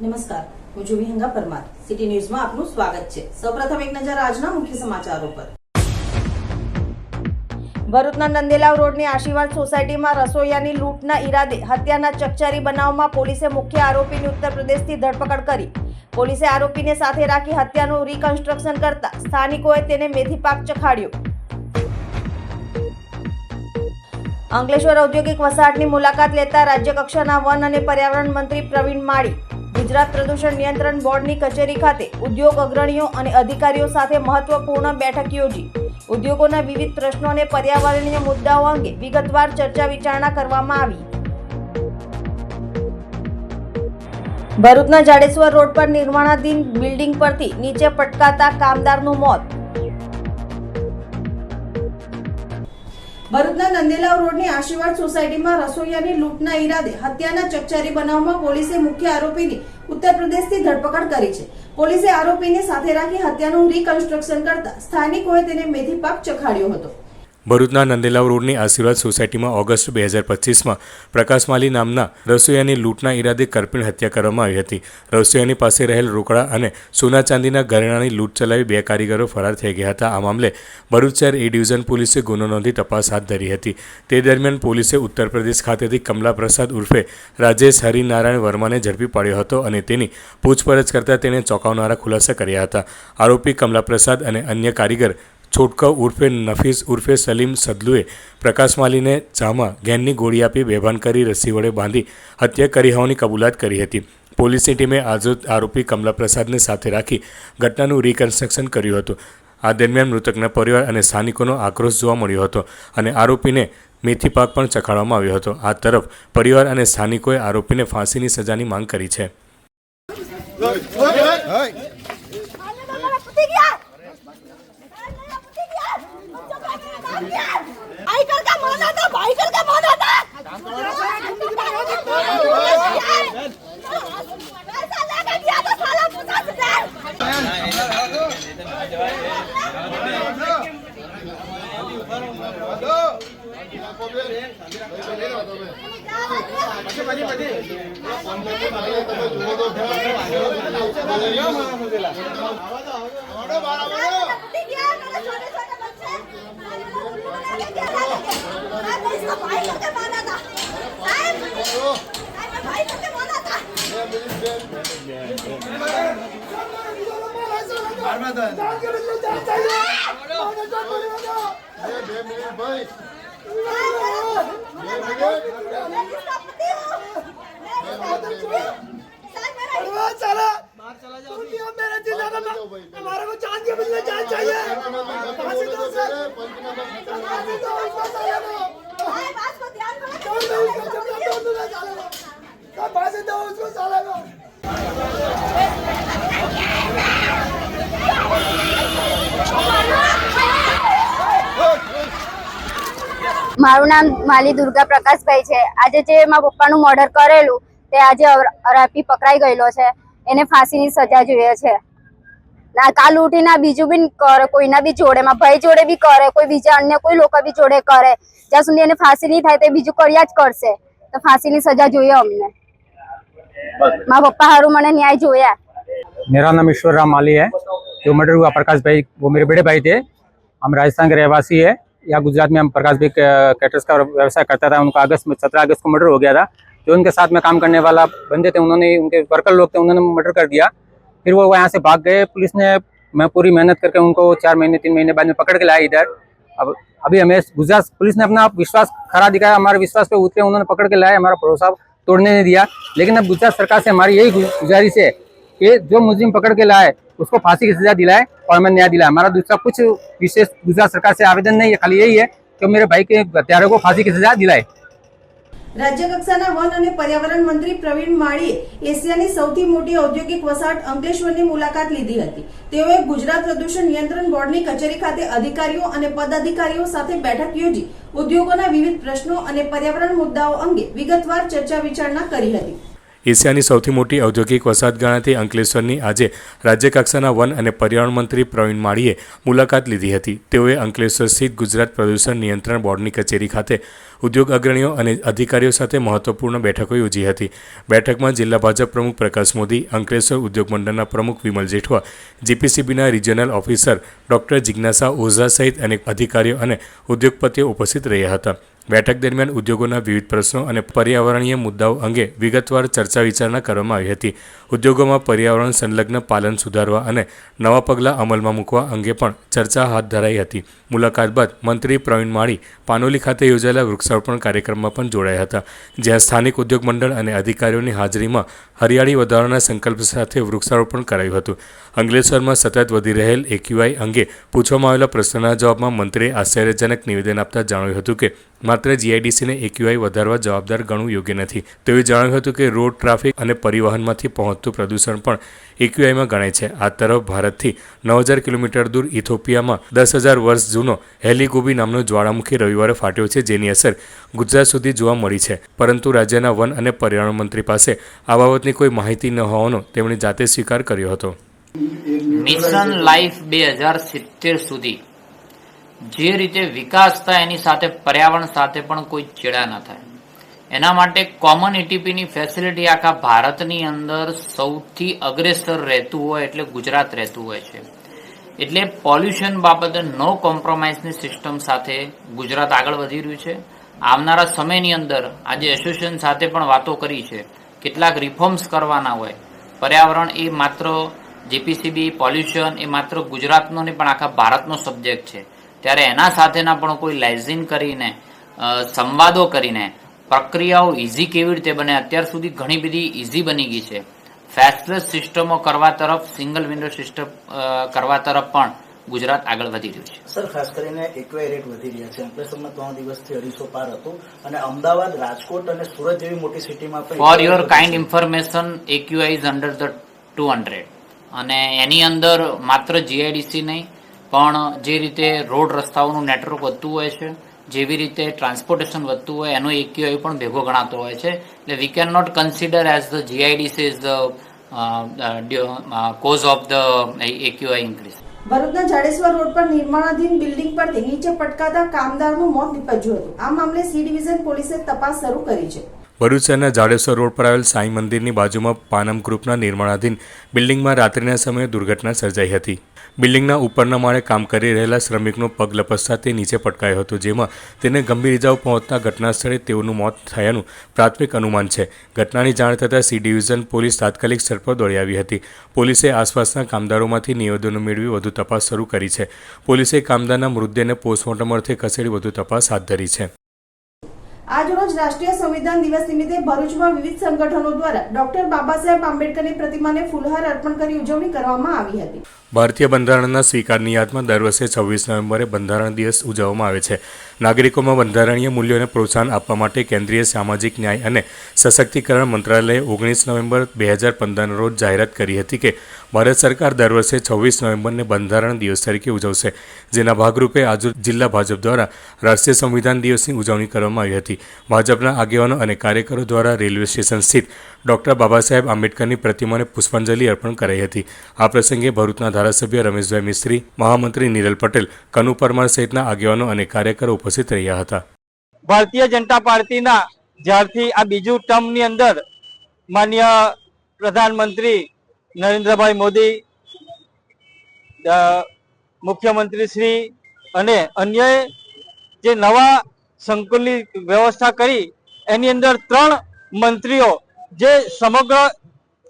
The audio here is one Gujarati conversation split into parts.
નમસ્કાર. હું વિહંગા પરમાર. સિટી ન્યૂઝમાં આપનું સ્વાગત છે. સૌપ્રથમ એક નજર આજના મુખ્ય સમાચારો પર. ભરૂચના નંદેલાવ રોડની આશીર્વાદ સોસાયટીમાં રસોઈયાની લૂંટના ઈરાદે હત્યાના ચકચારી બનાવમાં પોલીસે મુખ્ય આરોપીની ઉત્તર પ્રદેશથી ધરપકડ કરી. પોલીસે આરોપીને સાથે રાખી હત્યાનું રિકન્સ્ટ્રક્શન કરતા સ્થાનિકોએ તેને મેથી પાક ચખાડ્યો. અંકલેશ્વર ઔદ્યોગિક વસાહતની મુલાકાત લેતા રાજ્યકક્ષાના વન અને પર્યાવરણ મંત્રી પ્રવીણ માળી ગુજરાત પ્રદૂષણ નિયંત્રણ બોર્ડની કચેરી ખાતે ઉદ્યોગ અગ્રણીઓ અને અધિકારીઓ સાથે મહત્વપૂર્ણ બેઠક યોજી. ઉદ્યોગોના વિવિધ પ્રશ્નો અને પર્યાવરણીય મુદ્દાઓ અંગે વિગતવાર ચર્ચા વિચારણા કરવામાં આવી. ભરૂચના જાડેશ્વર રોડ પર નિર્માણાધીન બિલ્ડિંગ પરથી નીચે પટકાતા કામદારનું મોત. ભરૂચના નંદેલાવ રોડની આશીર્વાદ સોસાયટીમાં રસોઈયાની લૂંટના ઈરાદે હત્યાના ચકચારી બનાવમાં પોલીસે મુખ્ય આરોપીની ઉત્તર પ્રદેશથી ધરપકડ કરી છે. પોલીસે આરોપીને સાથે રાખી હત્યાનું રિકન્સ્ટ્રક્શન કરતા સ્થાનિકોએ તેને મેથી પાક ચખાડ્યો હતો. ભરૂચના નંદેલાવ રોડની આશીર્વાદ સોસાયટીમાં ઓગસ્ટ બે હજાર પચીસમાં પ્રકાશ માલી નામના રસોઈયાની લૂંટના ઈરાદે કરપીણ હત્યા કરવામાં આવી હતી. રસોઈયાની પાસે રહેલ રોકડા અને સોના ચાંદીના ઘરેણાની લૂંટ ચલાવી બે કારીગરો ફરાર થઈ ગયા હતા. આ મામલે ભરૂચ શહેર એ ડિવિઝન પોલીસે ગુનો નોંધી તપાસ હાથ ધરી હતી. તે દરમિયાન પોલીસે ઉત્તર પ્રદેશ ખાતેથી કમલા પ્રસાદ ઉર્ફે રાજેશ હરિનારાયણ વર્માને ઝડપી પાડ્યો હતો અને તેની પૂછપરછ કરતાં તેણે ચોંકાવનારા ખુલાસા કર્યા હતા. આરોપી કમલા પ્રસાદ અને અન્ય કારીગર છોટકવ ઉર્ફે નફીસ ઉર્ફે સલીમ સદલુએ પ્રકાશ માલીને ચામાં ગેનની ગોળી આપી બેભાન કરી રસી વડે બાંધી હત્યા કરી હોવાની કબૂલાત કરી હતી પોલીસની ટીમે આજરોજ આરોપી કમલા પ્રસાદને સાથે રાખી ઘટનાનું રિકન્સ્ટ્રક્શન કર્યું હતું આ દરમિયાન મૃતકના પરિવાર અને સ્થાનિકોનો આક્રોશ જોવા મળ્યો હતો અને આરોપીને મેથી પાક પણ ચખાડવામાં આવ્યો હતો આ તરફ પરિવાર અને સ્થાનિકોએ આરોપીને ફાંસીની સજાની માંગ કરી છે તમે જુઓ તો चला दुनिया मेरे दिल का हमारे को चांद के बदले जान चाहिए फांसी दो सर फांसी दो उसको साले को छोड़ दो उसको जब મારું નામ માલી દુર્ગા પ્રકાશભાઈ છે આજે જે મારા પપ્પાનું મર્ડર કરેલું તે આજે અર- આરોપી પકડાઈ ગયેલો છે એને ફાંસીની સજા જોઈએ છે ના કાલ ઉઠીને આ બીજું બી કરે કોઈના બી જોડે મારા ભાઈ જોડે બી કરે કોઈ બીજા અન્ય કોઈ લોકો બી જોડે કરે જ્યાં સુધી એને ફાંસી નહીં થાય તો એ બીજું કર્યા જ કરશે તો ફાંસીની સજા જોઈએ અમને મારા પપ્પા હારું મને ન્યાય જોયા मेरा नाम ईश्वर राम माली है जो मर्डर हुआ प्रकाश भाई वो मेरे बड़े भाई थे हम राजस्थान के रहवासी है या गुजरात में हम प्रकाश भाई कैटर्स का व्यवसाय करता था, उनका अगस्त में, सत्रह अगस्त को मर्डर हो गया था, जो उनके साथ में काम करने वाला बंदे थे, उन्होंने, उनके वर्कर लोग थे, उन्होंने मर्डर कर दिया। फिर वो यहाँ से भाग गए, पुलिस ने, मैं पूरी मेहनत करके उनको चार महीने, तीन महीने बाद में पकड़ के लाया इधर। अब, अभी हमें गुजरात पुलिस ने अपना विश्वास खरा दिखाया, हमारे विश्वास पे उतरे, उन्होंने पकड़ के लाया, हमारा भरोसा तोड़ने नहीं दिया। लेकिन अब गुजरात सरकार से हमारी यही गुजारिश है कि जो मुजरिम पकड़ के लाए उसको फांसी की सजा दिलाए और हमें न्याय दिलाए हमारा दूसरा कुछ विशेष गुजरात सरकार से आवेदन नहीं है खाली यही है कि मेरे भाई के हत्यारों को फांसी की सजा दिलाए રાજ્યકક્ષાના વન અને પર્યાવરણ મંત્રી પ્રવીણ માળીએ એશિયાની સૌથી મોટી ઔદ્યોગિક વસાહત અંકલેશ્વરની મુલાકાત લીધી હતી તેઓએ ગુજરાત પ્રદૂષણ નિયંત્રણ બોર્ડની કચેરી ખાતે અધિકારીઓ અને પદાધિકારીઓ સાથે બેઠક યોજી ઉદ્યોગોના વિવિધ પ્રશ્નો અને પર્યાવરણ મુદ્દાઓ અંગે વિગતવાર ચર્ચા વિચારણા કરી હતી એશિયાની સૌથી મોટી ઔદ્યોગિક વસાહત ગણાતી અંકલેશ્વરની આજે રાજ્યકક્ષાના વન અને પર્યાવરણ મંત્રી પ્રવીણ માળીએ મુલાકાત લીધી હતી. તેઓએ અંકલેશ્વર સ્થિત ગુજરાત પ્રદૂષણ નિયંત્રણ બોર્ડની કચેરી ખાતે ઉદ્યોગ અગ્રણીઓ અને અધિકારીઓ સાથે મહત્વપૂર્ણ બેઠકો યોજી હતી. બેઠકમાં જિલ્લા ભાજપ પ્રમુખ પ્રકાશ મોદી, અંકલેશ્વર ઉદ્યોગ મંડળના પ્રમુખ Vimal Jethwa, જીપીસીબીના regional officer doctor Jignasa Oza સહિત અનેક અધિકારીઓ અને ઉદ્યોગપતિઓ ઉપસ્થિત રહ્યા હતા. બેઠક દરમિયાન ઉદ્યોગોના વિવિધ પ્રશ્નો અને પર્યાવરણીય મુદ્દાઓ અંગે વિગતવાર ચર્ચા વિચારણા કરવામાં આવી હતી. ઉદ્યોગોમાં પર્યાવરણ સંલગ્ન પાલન સુધારવા અને નવા પગલાં અમલમાં મૂકવા અંગે પણ ચર્ચા હાથ ધરાઈ હતી. મુલાકાત બાદ મંત્રી પ્રવીણ માળી પાનોલી ખાતે યોજાયેલા વૃક્ષારોપણ કાર્યક્રમમાં પણ જોડાયા હતા, જ્યાં સ્થાનિક ઉદ્યોગ મંડળ અને અધિકારીઓની હાજરીમાં હરિયાળી વધારવાના સંકલ્પ સાથે વૃક્ષારોપણ કરાયું હતું. અંગલેશ્વરમાં સતત વધી રહેલ એક્યુઆઈ અંગે પૂછવામાં આવેલા પ્રશ્નના જવાબમાં મંત્રીએ આશ્ચર્યજનક નિવેદન આપતા જણાવ્યું હતું કે માત્ર જીઆઈડીસીને એક્યુઆઈ વધારવા જવાબદાર ગણવું યોગ્ય નથી. તેઓએ જણાવ્યું હતું કે રોડ ટ્રાફિક અને પરિવહનમાંથી પહોંચતું પ્રદૂષણ પણ એક્યુઆઈમાં ગણાય છે. આ તરફ ભારતથી નવ હજાર કિલોમીટર દૂર ઇથોપિયામાં દસ હજાર વર્ષ જૂનો હેલીગોબી નામનો જ્વાળામુખી રવિવારે ફાટ્યો છે, જેની અસર ગુજરાત સુધી જોવા મળી છે. પરંતુ રાજ્યના વન અને પર્યાવરણ મંત્રી પાસે આ બાબતની કોઈ માહિતી ન હોવાનો તેમણે જાતે સ્વીકાર કર્યો હતો. મિશન લાઈફ બે હજાર સિત્તેર સુધી જે રીતે વિકાસ થાય એની સાથે, પર્યાવરણ સાથે પણ કોઈ ચેડા ન થાય. એના માટે કોમન એટીપીની ફેસિલિટી આખા ભારતની અંદર સૌથી અગ્રેસર રહેતું હોય એટલે ગુજરાત રહેતું હોય છે. એટલે પોલ્યુશન બાબતે નો કોમ્પ્રોમાઇઝની સિસ્ટમ સાથે ગુજરાત આગળ વધી રહ્યું છે. આવનારા સમયની અંદર આજે એસોસિએશન સાથે પણ વાતો કરી છે. કેટલાક રિફોર્મ્સ કરવાના હોય. પર્યાવરણ એ માત્ર જીપીસીબી પોલ્યુશન એ માત્ર ગુજરાતનો નહીં, પણ આખા ભારતનો સબ્જેક્ટ છે. ત્યારે એના સાથેના પણ કોઈ લાઇઝિન કરીને સંવાદો કરીને પ્રક્રિયાઓ ઇઝી કેવી રીતે બને અત્યાર સુધી ઘણી બધી ઇઝી બની ગઈ છે. ફેસલેસ સિસ્ટમો કરવા તરફ સિંગલ વિન્ડો સિસ્ટમ કરવા તરફ પણ ગુજરાત આગળ વધી રહ્યું છે. સર ખાસ કરીને એક્વાય રેટ વધી રહ્યા છે. અંકલેશ્વરમાં ત્રણ દિવસથી અઢીસો પાર હતું અને અમદાવાદ રાજકોટ અને સુરત જેવી મોટી સિટીમાં for your kind information AQI is under the two hundred અને એની અંદર માત્ર જીઆઈડીસી નહીં પણ જે રીતે રોડ રસ્તાઓનું નેટવર્ક વધતું હોય છે જેવી રીતે ટ્રાન્સપોર્ટેશન વધતું હોય એનો એક્યુઆઈ પણ ભેગો ગણાતો હોય છે. એટલે we can not consider as the GIDC is the cause of the AQI increase ભરૂચના જાડેશ્વર રોડ પર નિર્માણાધીન બિલ્ડિંગ પરથી નીચે પટકાતા કામદારનું મોત નીપજ્યું હતું. આ મામલે સી ડિવિઝન પોલીસે તપાસ શરૂ કરી છે. ભરૂચ શહેરના જાડેશ્વર રોડ પર આવેલ સાંઈ મંદિરની બાજુમાં પાનમ ગ્રુપના નિર્માણાધીન બિલ્ડિંગમાં રાત્રિના સમયે દુર્ઘટના સર્જાઈ હતી. બિલ્ડિંગના ઉપરના માળે કામ કરી રહેલા શ્રમિકનો પગ લપસતા તે નીચે પટકાયો હતો, જેમાં તેને ગંભીર ઇજાઓ પહોંચતા ઘટના સ્થળે તેઓનું મોત થયાનું પ્રાથમિક અનુમાન છે. ઘટનાની જાણ થતાં સી ડિવિઝન પોલીસ તાત્કાલિક સ્થળ પર દોડી આવી હતી. પોલીસે આસપાસના કામદારોમાંથી નિવેદનો મેળવી વધુ તપાસ શરૂ કરી છે. પોલીસે કામદારના મૃતદેહને પોસ્ટમોર્ટમ અર્થે ખસેડી વધુ તપાસ હાથ ધરી છે. આજરોજ રાષ્ટ્રીય સંવિધાન દિવસ નિમિત્તે ભરૂચમાં વિવિધ સંગઠનો દ્વારા ડોક્ટર બાબા સાહેબ આંબેડકરની પ્રતિમાને ફૂલહાર અર્પણ કરી ઉજવણી કરવામાં આવી હતી. ભારતીય બંધારણના સ્વીકારની યાદમાં દર વર્ષે છવ્વીસ નવેમ્બરે બંધારણ દિવસ ઉજવવામાં આવે છે. નાગરિકોમાં બંધારણીય મૂલ્યોને પ્રોત્સાહન આપવા માટે કેન્દ્રીય સામાજિક ન્યાય અને સશક્તિકરણ મંત્રાલયે ઓગણીસ નવેમ્બર બે હજાર પંદરના રોજ જાહેરાત કરી હતી કે ભારત સરકાર દર વર્ષે છવ્વીસ નવેમ્બરને બંધારણ દિવસ તરીકે ઉજવશે, જેના ભાગરૂપે આજુ જિલ્લા ભાજપ દ્વારા રાષ્ટ્રીય સંવિધાન દિવસની ઉજવણી કરવામાં આવી હતી. ભાજપના આગેવાનો અને કાર્યકરો દ્વારા રેલવે સ્ટેશન સ્થિત ડોક્ટર બાબા સાહેબ આંબેડકરની પ્રતિમાને પુષ્પાંજલિ અર્પણ કરાઈ હતી. આ પ્રસંગે ભરૂચના ધારાસભ્ય રમેશભાઈ મિસ્ત્રી, મહામંત્રી નિરલ પટેલ, કનુ પરમાર સહિતના આગેવાનો અને કાર્યકરો ઉપસ્થિત રહ્યા હતા. ભારતીય જનતા પાર્ટીના જ્યારથી આ બીજું ટર્મની અંદર માન્ય પ્રધાનમંત્રી નરેન્દ્રભાઈ મોદી મુખ્યમંત્રી શ્રી અને અન્ય જે નવા સંકુલની વ્યવસ્થા કરી, એની અંદર ત્રણ મંત્રીઓ જે સમગ્ર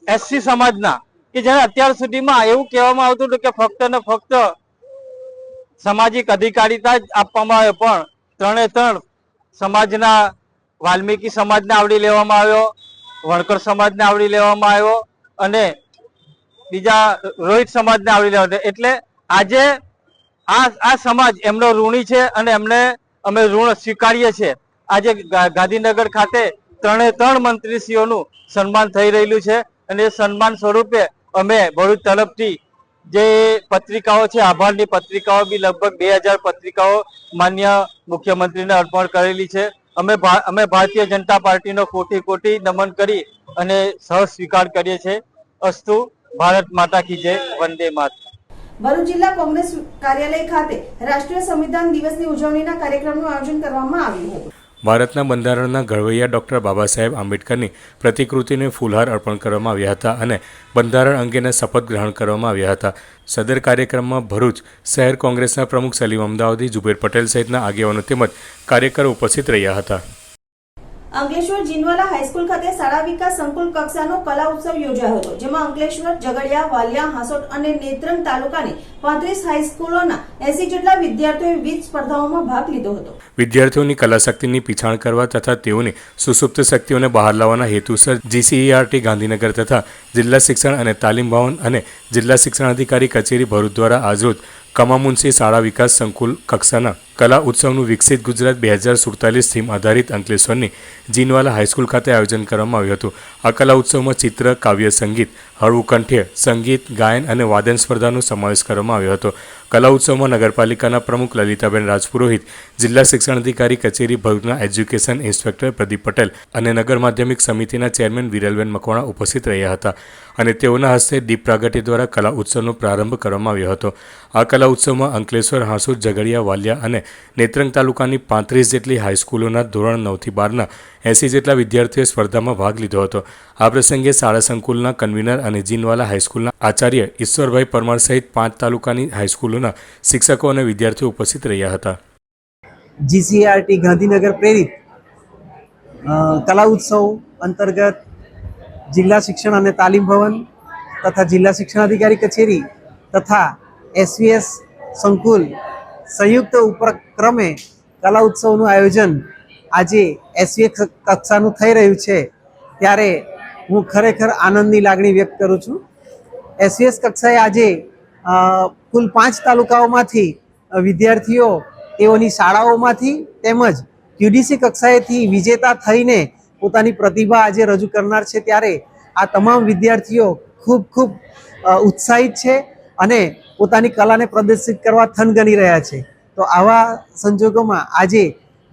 એસસી સમાજના, કે જેને અત્યાર સુધીમાં એવું કહેવામાં આવતું હતું કે ફક્ત ને ફક્ત સામાજિક અધિકારીતા જ આપવામાં આવે, પણ ત્રણે ત્રણ સમાજના, વાલ્મીકી સમાજને આવડી લેવામાં આવ્યો, વણકર સમાજને આવડી લેવામાં આવ્યો, અને બીજા રોહિત સમાજને આવરી લેવા છે એટલે આજે આ આ સમાજ એમનો ઋણી છે અને એમને અમે ઋણ સ્વીકારીએ છીએ. આજે ગાંધીનગર ખાતે ત્રણે ત્રણ મંત્રીશ્રીઓનું સન્માન થઈ રહેલું છે અને એ સન્માન સ્વરૂપે અમે ભરૂચ તરફથી જે પત્રિકાઓ છે, આભારની પત્રિકાઓ બી લગભગ બે હજાર પત્રિકાઓ માન્ય મુખ્યમંત્રીને અર્પણ કરેલી છે. અમે અમે ભારતીય જનતા પાર્ટીનો કોટી કોટી નમન કરી અને સહ સ્વીકાર કરીએ છીએ. અસ્તુ ભારત માતા કી જય વંદે માતા ભરૂચ જિલ્લા કોંગ્રેસ કાર્યાલય ખાતે રાષ્ટ્રીય સંવિધાન દિવસની ઉજવણીના કાર્યક્રમનું આયોજન કરવામાં આવ્યું હતું. ભારતના બંધારણના ઘડવૈયા ડૉક્ટર બાબા સાહેબ આંબેડકરની પ્રતિકૃતિને ફૂલહાર અર્પણ કરવામાં આવ્યા હતા અને બંધારણ અંગેના શપથ ગ્રહણ કરવામાં આવ્યા હતા. સદર કાર્યક્રમમાં ભરૂચ શહેર કોંગ્રેસના પ્રમુખ સલીમ અમદાવાદી જુબેર પટેલ સહિતના આગેવાનો તેમજ કાર્યકરો ઉપસ્થિત રહ્યા હતા. અંકલેશ્વર જીનવાલા હાઈસ્કૂલ ખાતે શાળા વિકાસ સંકુલ કક્ષાનો કલા ઉત્સવ યોજાયો હતો, જેમાં અંકલેશ્વર, ઝઘડિયા, વાલિયા, હાંસોટ અને નેત્રંગ તાલુકાની પાંત્રીસ હાઈસ્કૂલોના એસી જેટલા વિદ્યાર્થીઓએ વિવિધ સ્પર્ધાઓમાં ભાગ લીધો હતો. વિદ્યાર્થીઓની કલાશક્તિની પીછાણ કરવા તથા તેઓની સુસુપ્ત શક્તિઓને બહાર લાવવાના હેતુસર જીસીઈઆરટી ગાંધીનગર તથા જિલ્લા શિક્ષણ અને તાલીમ ભવન અને જિલ્લા શિક્ષણાધિકારી કચેરી ભરૂચ દ્વારા આજરોજ કમામુનસી શાળા વિકાસ સંકુલ કક્ષાના કલા ઉત્સવનું વિકસિત ગુજરાત બે હજાર સુડતાલીસ થીમ આધારિત અંકલેશ્વરની જીનવાલા હાઈસ્કૂલ ખાતે આયોજન કરવામાં આવ્યું હતું. આ કલા ઉત્સવમાં ચિત્ર, કાવ્ય, સંગીત, હળવું કંઠ્ય, સંગીત, ગાયન અને વાદન સ્પર્ધાનો સમાવેશ કરવામાં આવ્યો હતો. કલા ઉત્સવમાં નગરપાલિકાના પ્રમુખ લલિતાબેન રાજપુરોહિત, જિલ્લા શિક્ષણાધિકારી કચેરી ભરૂચના એજ્યુકેશન ઇન્સ્પેક્ટર પ્રદીપ પટેલ અને નગર માધ્યમિક સમિતિના ચેરમેન વિરલબેન મકવાણા ઉપસ્થિત રહ્યા હતા અને તેઓના હસ્તે દીપ પ્રાગટ્ય દ્વારા કલા ઉત્સવનો પ્રારંભ કરવામાં આવ્યો હતો. આ કલા ઉત્સવમાં અંકલેશ્વર હાંસુ ઝઘડિયા, વાલિયા અને નેત્રંગ તાલુકાની પાંત્રીસ જેટલી હાઈસ્કૂલોના ધોરણ નવથી બારના એંસી જેટલા વિદ્યાર્થીઓએ સ્પર્ધામાં ભાગ લીધો હતો. આ પ્રસંગે શાળા સંકુલના કન્વીનર અને જીનવાલા હાઈસ્કૂલના આચાર્ય ઈશ્વરભાઈ પરમાર સહિત પાંચ તાલુકાની હાઈસ્કૂલોના શિક્ષકો અને વિદ્યાર્થીઓ ઉપસ્થિત રહ્યા હતા. જીસીઆરટી ગાંધીનગર પ્રેરિત કલા ઉત્સવ અંતર્ગત જિલ્લા શિક્ષણ અને તાલીમ ભવન તથા જિલ્લા શિક્ષણાધિકારી કચેરી તથા એસવીએસ સંકુલ સંયુક્ત ઉપક્રમે કલા ઉત્સવનું આયોજન આજે એસવીએસ કક્ષાનું થઈ રહ્યું છે. ત્યારે હું ખરેખર આનંદની લાગણી વ્યક્ત કરું છું. એસવીએસ કક્ષાએ આજે કુલ પાંચ તાલુકાઓમાંથી વિદ્યાર્થીઓ તેઓની શાળાઓમાંથી તેમજ ક્યુડીસી કક્ષાએથી વિજેતા થઈને પોતાની પ્રતિભા આજે રજૂ કરનાર છે. ત્યારે આ તમામ વિદ્યાર્થીઓ ખૂબ ખૂબ ઉત્સાહિત છે અને પોતાની કલાને પ્રદર્શિત કરવા થનગની રહ્યા છે. તો આવા સંજોગોમાં આજે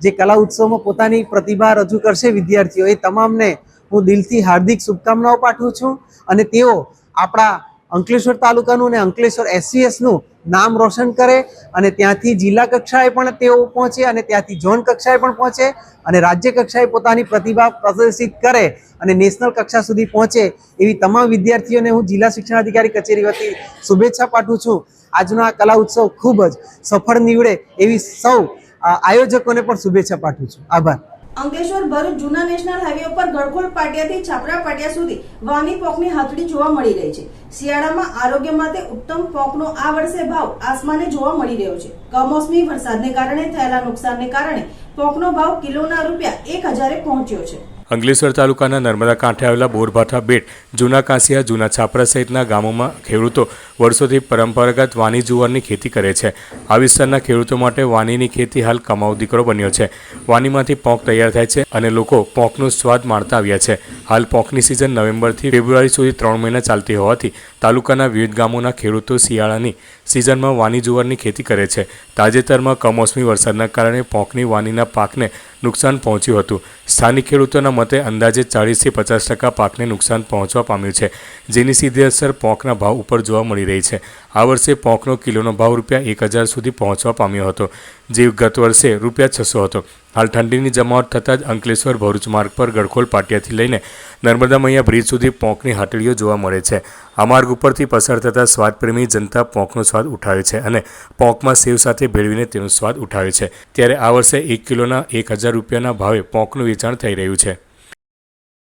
જે કલા ઉત્સવમાં પોતાની પ્રતિભા રજૂ કરશે વિદ્યાર્થીઓ, એ તમામને હું દિલથી હાર્દિક શુભકામનાઓ પાઠવું છું અને તેઓ આપણા અંકલેશ્વર તાલુકાનું અને અંકલેશ્વર એસસીએસનું નામ રોશન કરે અને ત્યાંથી જિલ્લા કક્ષાએ પણ તેઓ પહોંચે અને ત્યાંથી ઝોન કક્ષાએ પણ પહોંચે અને રાજ્ય કક્ષાએ પોતાની પ્રતિભા પ્રદર્શિત કરે અને નેશનલ કક્ષા સુધી પહોંચે એવી તમામ વિદ્યાર્થીઓને હું જિલ્લા શિક્ષણાધિકારી કચેરી વતી શુભેચ્છા પાઠવું છું. આજનો આ કલા ઉત્સવ ખૂબ જ સફળ નીવડે એવી સૌ આયોજકોને પણ શુભેચ્છા પાઠવું છું. આભાર. અંકલેશ્વર ભરૂચ જૂના નેશનલ હાઈવે ઉપર ગડખોલ પાટિયાથી છાપરા પાટિયા સુધી વાની પોકની હાથડી જોવા મળી રહી છે. શિયાળામાં આરોગ્ય માટે ઉત્તમ પોકનો આ વર્ષે ભાવ આસમાને જોવા મળી રહ્યો છે. કમોસમી વરસાદને કારણે થયેલા નુકસાનને કારણે પોકનો ભાવ કિલોના રૂપિયા એક હજારે પહોંચ્યો છે. અંકલેશ્વર તાલુકાના નર્મદા કાંઠે આવેલા બોરભાઠા બેટ, જૂના કાંસિયા, જૂના છાપરા સહિતના ગામોમાં ખેડૂતો વર્ષોથી પરંપરાગત વાની જુવારની ખેતી કરે છે. આ વિસ્તારના ખેડૂતો માટે વાનીની ખેતી હાલ કમાઉ દીકરો બન્યો છે. વાનીમાંથી પોંક તૈયાર થાય છે અને લોકો પોંકનો સ્વાદ માણતા આવ્યા છે. હાલ પોંકની સિઝન નવેમ્બરથી ફેબ્રુઆરી સુધી ત્રણ મહિના ચાલતી હોવાથી તાલુકાના વિવિધ ગામોના ખેડૂતો શિયાળાની સિઝનમાં વાની જુવારની ખેતી કરે છે. તાજેતરમાં કમોસમી વરસાદના કારણે પોંકની વાનીના પાકને નુકસાન પહોંચ્યું હતું. સ્થાનિક ખેડૂતોના મતે અંદાજે ચાળીસથી પચાસ ટકા પાકને નુકસાન પહોંચવા પામ્યું છે, જેની સીધી અસર પોંકના ભાવ ઉપર જોવા મળી રહી છે. આ વર્ષે પોંકનો કિલોનો ભાવ રૂપિયા એક હજાર સુધી પહોંચવા પામ્યો હતો. જે ગત વર્ષે રૂપિયા છસો હતો. હાલ ઠંડીની જમાવટ થતાં જ અંકલેશ્વર ભરૂચ માર્ગ પર ગડખોલ પાટિયાથી લઈને નર્મદા મૈયા બ્રિજ સુધી પોંકની હાટડીઓ જોવા મળે છે. આ માર્ગ ઉપરથી પસાર થતાં સ્વાદપ્રેમી જનતા પોંકનો સ્વાદ ઉઠાવે છે અને પોંકમાં સેવ સાથે ભેળવીને તેનો સ્વાદ ઉઠાવે છે. ત્યારે આ વર્ષે એક કિલોના એક હજાર રૂપિયાના ભાવે પોંકનું વેચાણ થઈ રહ્યું છે.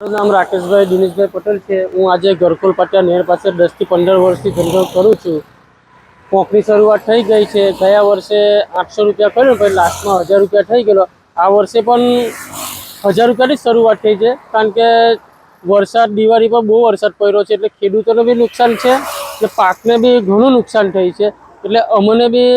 મારું નામ રાકેશભાઈ દિનેશભાઈ પટેલ છે. હું આજે ગરકોલ પાટિયા નહેર પાસે દસથી પંદર વર્ષથી ધંધો કરું છું. પોંકની શરૂઆત થઈ ગઈ છે. ગયા વર્ષે આઠસો રૂપિયા કર્યો પછી લાસ્ટમાં હજાર રૂપિયા થઈ ગયેલો. આ વર્ષે પણ હજાર રૂપિયાની શરૂઆત થઈ છે. કારણ કે વરસાદ, દિવાળી પર બહુ વરસાદ પડ્યો છે એટલે ખેડૂતોને બી નુકસાન છે. એટલે પાકને બી ઘણું નુકસાન થઈ છે. એટલે અમને બી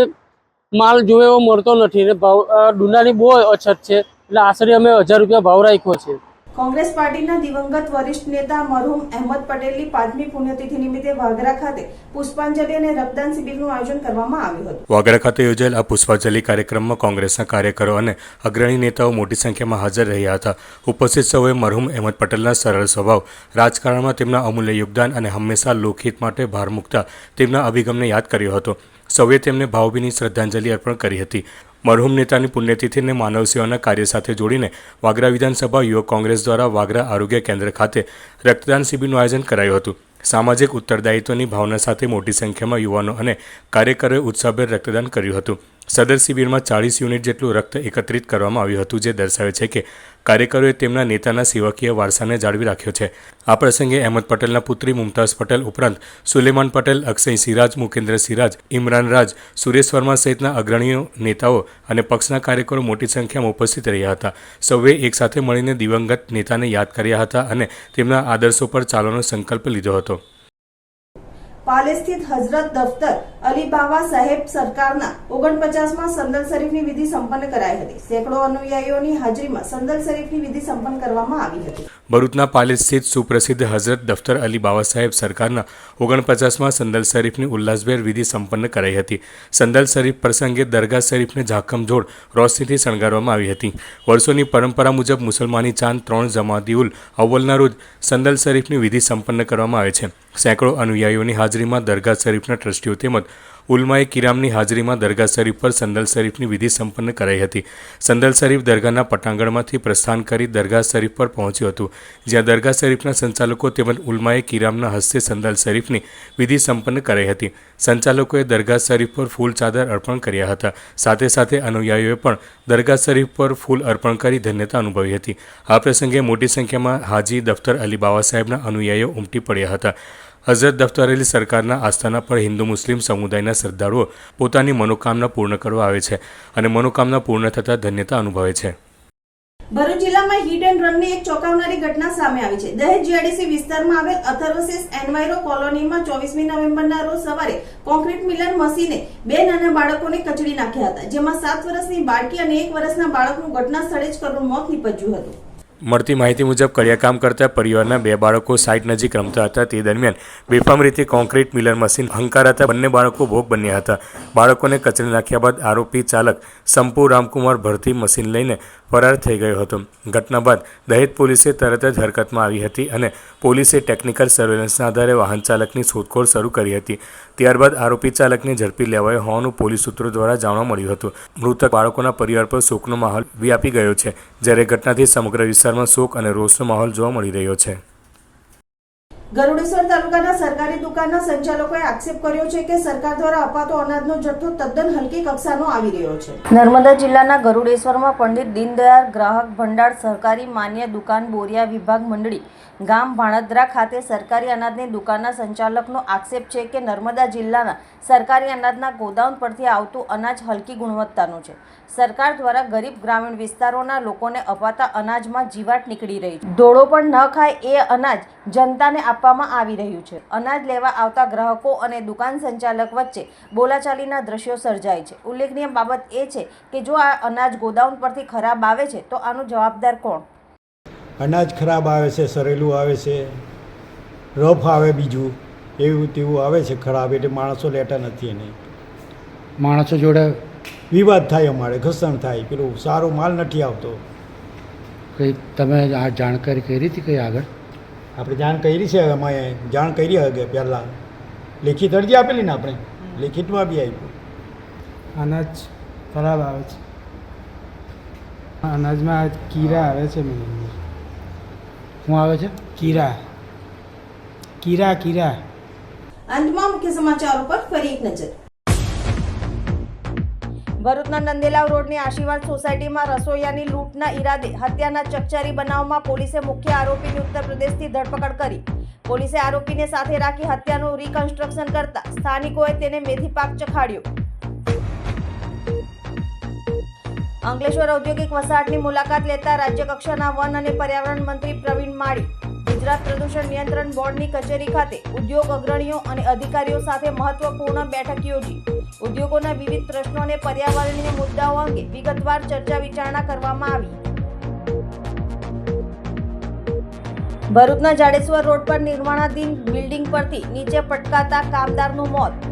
માલ જોવે એવો મળતો નથી. ને ભાવ ડુંડાની બહુ અછત છે. એટલે આશરે અમે હજાર રૂપિયા ભાવ રાખ્યો છે. કોંગ્રેસ પાર્ટીના દિવંગત વરિષ્ઠ નેતા મરહુમ અહેમદ પટેલની પાંચમી પુણ્યતિથિ નિમિત્તે વાગરા ખાતે પુષ્પાંજલિ અને રક્તદાન શિબિરનું આયોજન કરવામાં આવ્યું હતું. વાગરા ખાતે યોજાયેલ આ પુષ્પાંજલિ કાર્યક્રમમાં કોંગ્રેસના કાર્યકરો અને અગ્રણી નેતાઓ મોટી સંખ્યામાં હાજર રહ્યા હતા. ઉપસ્થિત સૌએ મરહુમ અહેમદ પટેલના સરળ સ્વભાવ, રાજકારણમાં તેમના અમૂલ્ય યોગદાન અને હંમેશા લોકહિત માટે ભાર મૂકતા તેમના અભિગમને યાદ કર્યો હતો. સૌએ તેમને ભાવભીની શ્રદ્ધાંજલિ અર્પણ કરી હતી. મરહુમ નેતાની પુણ્યતિથિને માનવ સેવાના કાર્ય સાથે જોડીને વાગરા વિધાનસભા યુવક કોંગ્રેસ દ્વારા વાગરા આરોગ્ય કેન્દ્ર ખાતે રક્તદાન શિબિરનું આયોજન કરાયું હતું. સામાજિક ઉત્તરદાયિત્વની ભાવના સાથે મોટી સંખ્યામાં યુવાનો અને કાર્યકરોએ ઉત્સાહભેર રક્તદાન કર્યું હતું. સદર શિબિરમાં ચાળીસ યુનિટ જેટલું રક્ત એકત્રિત કરવામાં આવ્યું હતું, જે દર્શાવે છે કે કાર્યકરોએ તેમના નેતાના સેવકીય વારસાને જાળવી રાખ્યો છે. આ પ્રસંગે અહેમદ પટેલના પુત્રી મુમતાઝ પટેલ ઉપરાંત સુલેમાન પટેલ, અક્ષય સિરાજ, મુકેન્દ્ર સિરાજ, ઇમરાન રાજ, સુરેશ વર્મા સહિતના અગ્રણીઓ, નેતાઓ અને પક્ષના કાર્યકરો મોટી સંખ્યામાં ઉપસ્થિત રહ્યા હતા. સૌએ એકસાથે મળીને દિવંગત નેતાને યાદ કર્યા હતા અને તેમના આદર્શો પર ચાલવાનો સંકલ્પ લીધો હતો. પાલે સ્થિત હઝરત દફતર અલી બાવા સાહેબ સરકારના ઓગણપચાસમાં સંદલ શરીફની વિધિ સંપન્ન કરાઈ હતી. સેંકડો અનુયાયીઓની હાજરીમાં સંદલ શરીફની વિધિ સંપન્ન કરવામાં આવી હતી. ભરૂચના પાલે સ્થિત સુપ્રસિદ્ધ હઝરત દફતર અલી બાવા સાહેબ સરકારના ઓગણપચાસમાં સંદલ શરીફની ઉલ્લાસભેર વિધિ સંપન્ન કરાઈ હતી. સંદલ શરીફ પ્રસંગે દરગાહ શરીફને ઝાકમઝોડ રોશનીથી શણગારવામાં આવી હતી. વર્ષોની પરંપરા મુજબ મુસલમાની ચાંદ ત્રણ જમાદિઉલ અવ્વલના રોજ સંદલ શરીફની વિધિ સંપન્ન કરવામાં આવે છે. સેંકડો અનુયાયીઓની હાજરીમાં દરગાહ શરીફના ટ્રસ્ટીઓ તેમજ ઉલમાએ કિરામની હાજરીમાં દરગાહ શરીફ પર સંદલ શરીફની વિધિ સંપન્ન કરાઈ હતી. સંદલ શરીફ દરગાહના પટાંગણમાંથી પ્રસ્થાન કરી દરગાહ શરીફ પર પહોંચ્યું હતું. જ્યાં દરગાહ શરીફના સંચાલકો તેમજ ઉલમાએ કિરામના હસ્તે સંદલ શરીફની વિધિ સંપન્ન કરાઈ હતી. સંચાલકોએ દરગાહ શરીફ પર ફૂલ ચાદર અર્પણ કર્યા હતા. સાથે સાથે અનુયાયીઓએ પણ દરગાહ શરીફ પર ફૂલ અર્પણ કરી ધન્યતા અનુભવી હતી. આ પ્રસંગે મોટી સંખ્યામાં હાજી દફતર અલી બાવા સાહેબના અનુયાયીઓ ઉમટી પડ્યા હતા. હઝરત દફતર અલી સરકારના આસ્થાના પર હિન્દુ મુસ્લિમ સમુદાયના શ્રદ્ધાળુઓ પોતાની મનોકામના પૂર્ણ કરવા આવે છે અને મનોકામના પૂર્ણ થતાં ધન્યતા અનુભવે છે. ભરૂચ જિલ્લામાં હિટ એન્ડ રનની એક ચોંકાવનારી ઘટના સામે આવી છે. દહેજ જીઆઈડીસી વિસ્તારમાં આવેલ અથર્વશેષ એન્વાયરો કોલોનીમાં ચોવીસમી નવેમ્બરના રોજ સવારે કોન્ક્રીટ મિલર મશીને બે નાના બાળકોને કચડી નાખ્યા હતા, જેમાં સાત વર્ષની બાળકી અને એક વર્ષના બાળકનું ઘટના સ્થળે જ કરુણ મોત નીપજ્યું હતું. મળતી માહિતી મુજબ કડિયાકામ કરતા પરિવારના બે બાળકો સાઇટ નજીક રમતા હતા. તે દરમિયાન બેફામ રીતે કોન્ક્રીટ મિલર મશીન હંકારાતા બંને બાળકો ભોગ બન્યા હતા. બાળકોને કચરે નાખ્યા બાદ આરોપી ચાલક સંપુ રામકુમાર ભરતી મશીન લઈને ફરાર થઈ ગયો હતો. ઘટના બાદ દહેજ પોલીસે તરત જ હરકતમાં આવી હતી અને પોલીસે ટેકનિકલ સર્વેલન્સના આધારે વાહન ચાલકની શોધખોળ શરૂ કરી હતી. ત્યારબાદ આરોપી ચાલકને ઝડપી લેવાયો હોવાનું પોલીસ સૂત્રો દ્વારા જાણવા મળ્યું હતું. મૃતક બાળકોના પરિવાર પર શોકનો માહોલ વ્યાપી ગયો છે જ્યારે ઘટનાથી સમગ્ર વિસ્તારમાં શોક અને રોષનો માહોલ જોવા મળી રહ્યો છે. ગરુડેશ્વર તાલુકાના સરકારી દુકાનના સંચાલકોએ આક્ષેપ કર્યો છે કે સરકાર દ્વારા અપાતો અનાજનો જથ્થો તદ્દન હલકી કક્ષાનો આવી રહ્યો છે. નર્મદા જિલ્લાના ગરુડેશ્વરમાં પંડિત દીનદયાળ ગ્રાહક ભંડાર સહકારી માન્ય દુકાન બોરિયા વિભાગ મંડળી ગામ ભાણદરા ખાતે સરકારી અનાજની દુકાનના સંચાલકનો આક્ષેપ છે કે નર્મદા જિલ્લાના સરકારી અનાજના ગોદાઉન પરથી આવતું અનાજ હલકી ગુણવત્તાનું છે. સરકાર દ્વારા ગરીબ ગ્રામીણ વિસ્તારોના લોકોને અપાતા અનાજમાં જીવાટ નીકળી રહી છે. ધોળો પણ ન ખાય એ અનાજ જનતાને આપવામાં આવી રહ્યું છે. અનાજ લેવા આવતા ગ્રાહકો અને દુકાન સંચાલક વચ્ચે બોલાચાલીના દ્રશ્યો સર્જાય છે. ઉલ્લેખનીય બાબત એ છે કે જો આ અનાજ ગોદાઉન પરથી ખરાબ આવે છે તો આનું જવાબદાર કોણ? અનાજ ખરાબ આવે છે સરેલું આવે છે રફ આવે બીજું એવું તેવું આવે છે ખરાબ એટલે માણસો લેતા નથી એને. માણસો જોડે વિવાદ થાય અમારે ઘસણ થાય પેલું સારો માલ નથી આવતો. કંઈ તમે આ જાણકારી કરી હતી કંઈ આગળ? આપણે જાણ કરી છે અમે જાણ કરી હવે પહેલાં. લેખિત અરજી આપેલી ને આપણે? લેખિતમાં બી આપ્યું. અનાજ ખરાબ આવે છે. અનાજમાં કીરા આવે છે શું આવે છે? કીરા. કીરા કીરા. અંતમાં મુખ્ય સમાચારો પર ફરી એક નજર. ભરૂચના નંદેલાવ રોડની આશીર્વાદ સોસાયટીમાં રસોઈયાની લૂંટના ઈરાદે હત્યાના ચકચારી બનાવમાં પોલીસે મુખ્ય આરોપીની ઉત્તર પ્રદેશથી ધરપકડ કરી. પોલીસે આરોપીને સાથે રાખી હત્યાનું રિકન્સ્ટ્રક્શન કરતા સ્થાનિકોએ તેને મેથી પાક ચખાડ્યો. અંકલેશ્વર ઔદ્યોગિક વસાહતની મુલાકાત લેતા રાજ્યકક્ષાના વન અને પર્યાવરણ મંત્રી પ્રવીણ માળી, ગુજરાત પ્રદૂષણ નિયંત્રણ બોર્ડની કચેરી ખાતે ઉદ્યોગ અગ્રણીઓ અને અધિકારીઓ સાથે મહત્વપૂર્ણ બેઠક યોજી. ઉદ્યોગોના વિવિધ પ્રશ્નો અને પર્યાવરણીય મુદ્દાઓ અંગે વિગતવાર ચર્ચા વિચારણા કરવામાં આવી. ભરૂચના જાડેશ્વર રોડ પર નિર્માણાધીન બિલ્ડિંગ પરથી નીચે પટકાતા કામદારનું મોત.